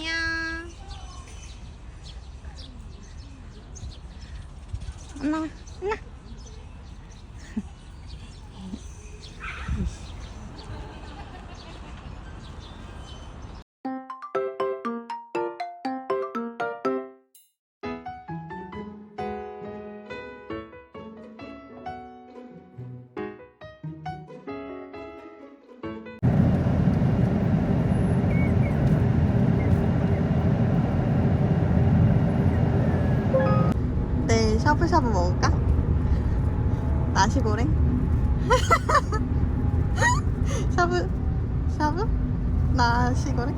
안녕. 엄마, 엄마. 샤브샤브 먹을까? 나시고랭? 샤브 샤브? 나시고랭?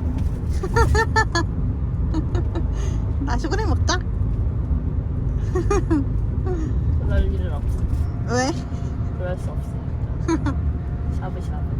나시고랭 먹자. 그럴 일은 없어. 왜? 그럴 수 없어. 샤브샤브.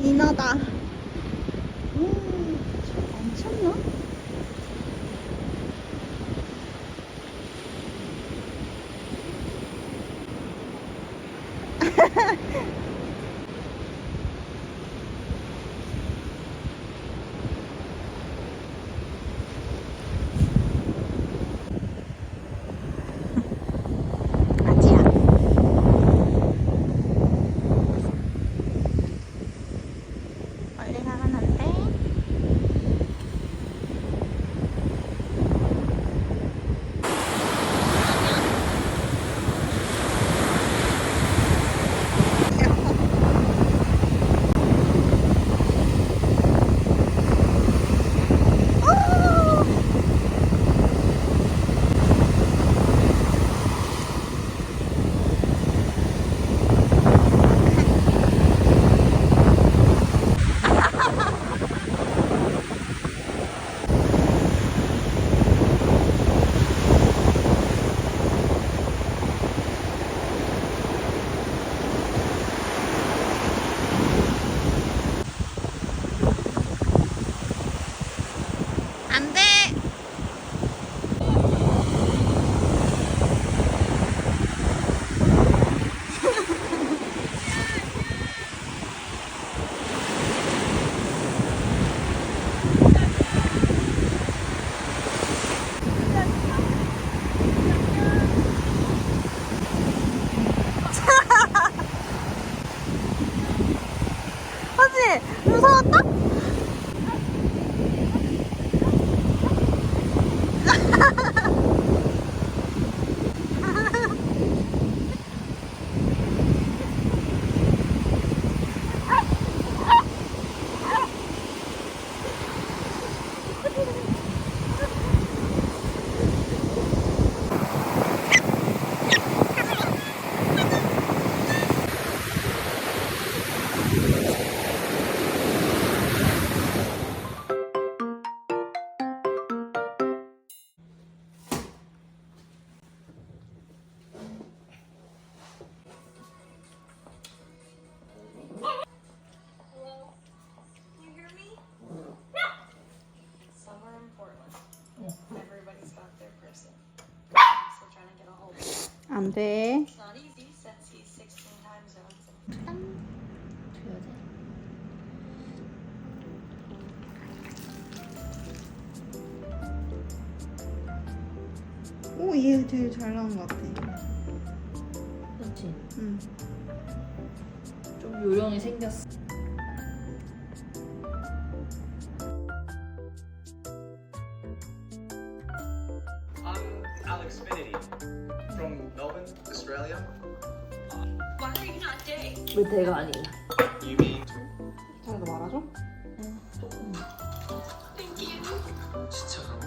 인어다. 음, 엄청나? Time zones. 오, 얘 되게 잘 나온 것 같아. 그렇지. 응. 좀 요령이 생겼어. Alex Finity from Melbourne, Australia. Why are you not gay? 왜 대가 아니야? You mean 자기가 말아줘? Thank you. 진짜 간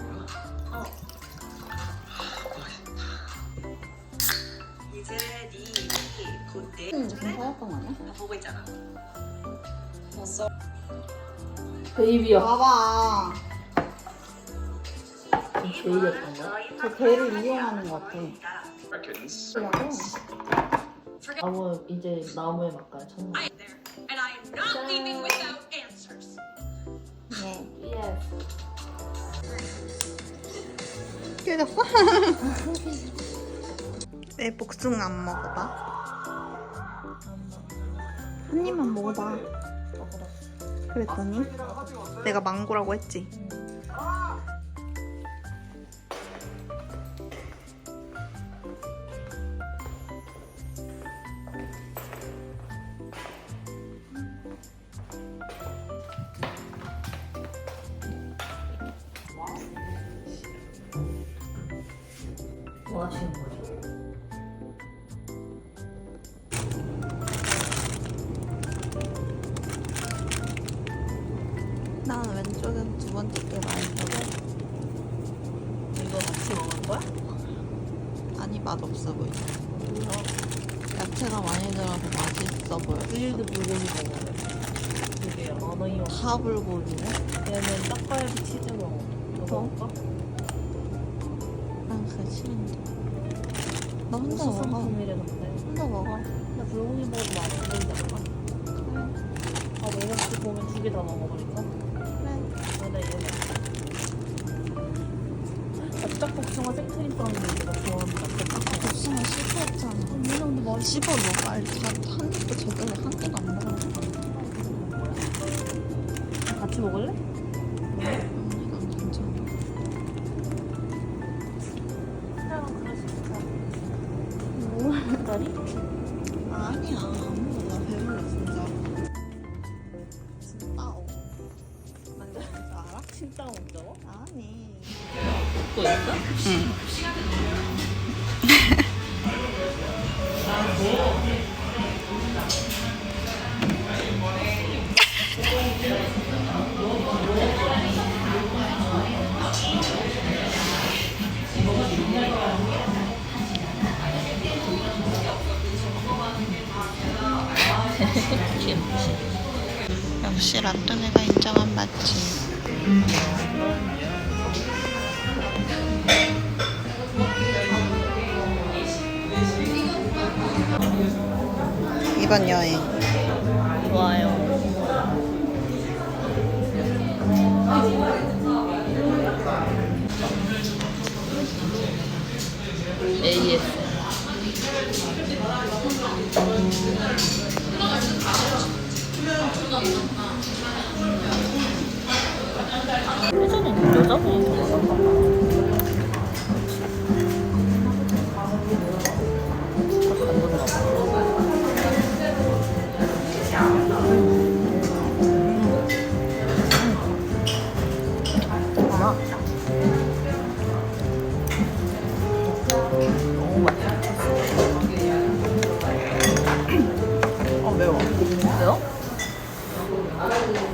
거야? 이제 네곧 응, 무슨 사왔던 거 아니야? 보고 있잖아. 베이비야. 봐봐. 베이비였던 거야? 저 개를 이용하는 것 같아. 그래가지고. 나무 이제 나무에 막가요 천나. I am there, and I am not leaving without answers. 네. 예스. 깨졌어? 왜 복숭아 안 먹어봐? 한 입만 먹어봐. 그랬더니 내가 망고라고 했지. 뭐 하시는 거죠? 나는 왼쪽은 두 번째 게 맛있어. 이거 같이 먹을 거야? 아니 맛없어 보여. 야채가 많이 들어서 맛있어 보여. 그릴드 불고기 먹어요. 되게 언어이용. 다 불고기네. 얘는 떡갈비 치즈 먹어. 이거 어? 먹을까? 난 그게 싫은데. 너 혼자 무슨 먹어. 근데. 혼자 먹어. 근데 불고기 먹어도 맛있는지 않아? 아 혹시 보면 두 개 다 먹어버릴까? 그래. 근데 얘는 납작 복숭아 생크림 빵인데 내가 좋아하는 납작 복숭아 복숭아 씹혔잖아. 근데 맛있어 씹어 너 빨리 다한 입도 제대로 한 개도 안 먹어. 아니야. 아무거나 나 배불러 진짜. 진짜. 어. 뭔지 알아? 진짜 먹자고? 아니. 먹고 있어? 역 이번 여행. 좋아요. AS 예전에는 여자분이 더 많았던 것 물 줘.